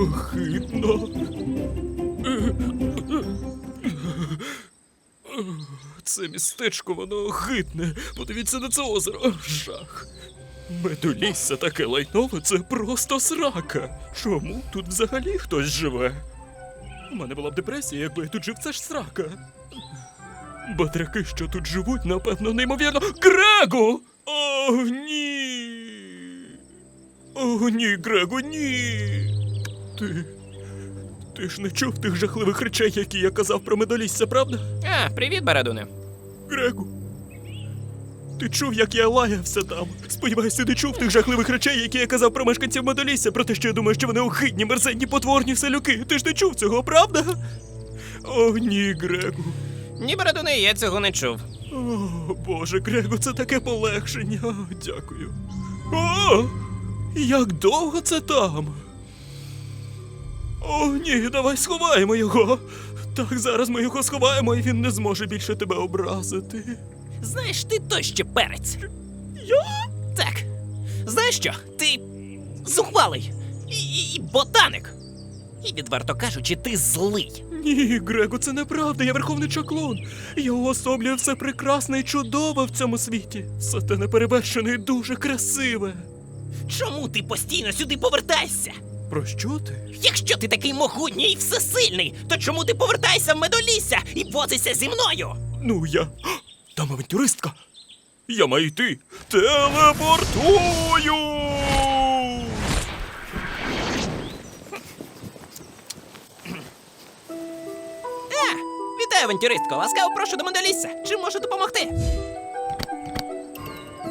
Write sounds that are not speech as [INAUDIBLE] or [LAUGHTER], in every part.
Огидно. Це містечко, воно огидне. Подивіться на це озеро. Жах. Медолісся таке лайнове, це просто срака. Чому тут взагалі хтось живе? У мене була б депресія, якби я тут жив, це ж срака. Батраки, що тут живуть, напевно, неймовірно. Грегу! О, ні. О, ні, Грегу, ні. Ти. Ти ж не чув тих жахливих речей, які я казав про медолісся, правда? А, привіт, Барадуне. Грегу. Ти чув, як я лаявся там. Сподіваюся, ти не чув тих жахливих речей, які я казав про мешканців Медолісся, про те, що я думаю, що вони огидні, мерзенні, потворні селюки. Ти ж не чув цього, правда? О, ні, Грегу. Ні, Барадуне, я цього не чув. О, Боже, Грего, це таке полегшення. О, дякую. О! Як довго це там? О, ні, давай сховаємо його. Так, зараз ми його сховаємо, і він не зможе більше тебе образити. Знаєш, ти той ще перець. Я? Так. Знаєш що? Ти зухвалий і, і, і ботаник. І відверто кажучи, ти злий. Ні, Грего, це неправда. Я верховний чаклун. Я уособлюю все прекрасне і чудове в цьому світі. Все те неперевершене і дуже красиве. Чому ти постійно сюди повертаєшся? Про що ти? Якщо ти такий могутній і всесильний, то чому ти повертаєшся в медолісся і возишся зі мною? Ну, я. Там авантюристка. Я маю йти. Телепортую! А, вітаю, авантюристко! Ласкаво прошу до медолісся. Чим можу допомогти?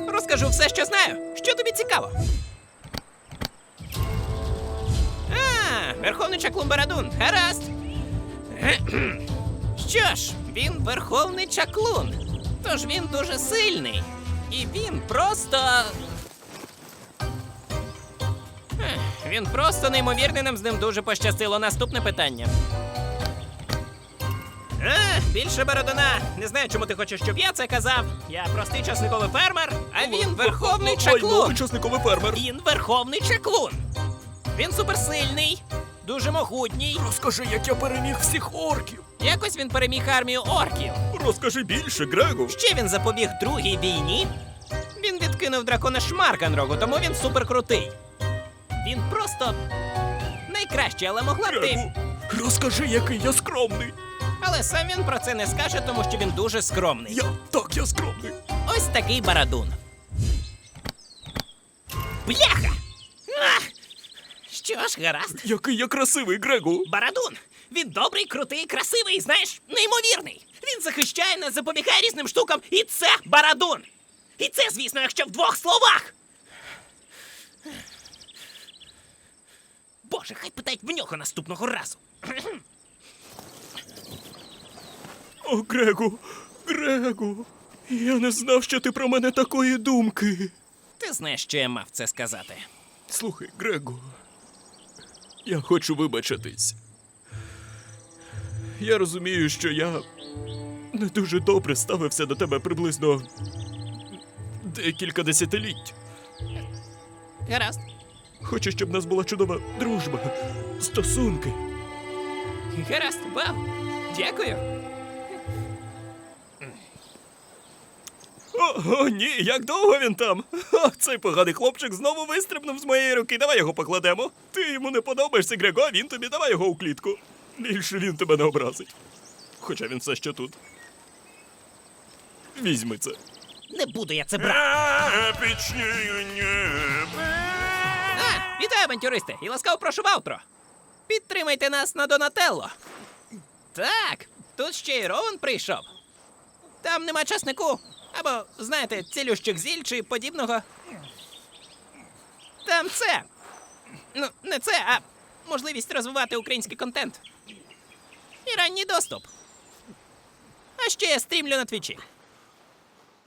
Розкажу все, що знаю. Що тобі цікаво? А, Верховний чаклун Барадун. Гаразд. [CLEARS THROAT] Що ж, він верховний чаклун. Тож він дуже сильний. І він просто. Він просто неймовірний, нам з ним дуже пощастило. Наступне питання. А, більше Бородуна. Не знаю, чому ти хочеш, щоб я це казав. Я простий часниковий фермер, а він верховний чаклун. Учасниковий фермер. Він верховний чаклун. Він суперсильний, дуже могутній. Розкажи, як я переміг всіх орків. Якось він переміг армію орків. Розкажи більше, Грегу. Ще він запобіг другій війні. Він відкинув дракона Шмарканрогу, тому він суперкрутий. Він просто найкращий, але могла б ти. Розкажи, який я скромний. Але сам він про це не скаже, тому що він дуже скромний. Я так я скромний. Ось такий барадун. Бляха! Ах! Що ж, гаразд. Який я красивий, Грегу. Барадун! Він добрий, крутий, красивий, знаєш, неймовірний. Він захищає нас, запобігає різним штукам, і це барадун. І це, звісно, якщо в двох словах. Боже, хай питають в нього наступного разу. О, Грегу, Грегу. Я не знав, що ти про мене такої думки. Ти знаєш, що я мав це сказати. Слухай, Грегу. Я хочу вибачитись. Я розумію, що я не дуже добре ставився до тебе приблизно декілька десятиліть. Гаразд. Хочу, щоб в нас була чудова дружба, стосунки. Гаразд, вау. Дякую. О, о, ні, як довго він там? О, цей поганий хлопчик знову вистрибнув з моєї руки. Давай його покладемо. Ти йому не подобаєшся, Грего, а він тобі давай його у клітку. Більше він тебе не образить. Хоча він все ще тут. Візьми це. Не буду я це брати. А, вітаю, авантюристи! І ласкаво прошу в аутро. Підтримайте нас на Донателло. Так, тут ще й Рован прийшов. Там нема часнику. Або, знаєте, цілющих зіль чи подібного. Там це. Ну, не це, а можливість розвивати український контент. І ранній доступ. А ще я стрімлю на твічі.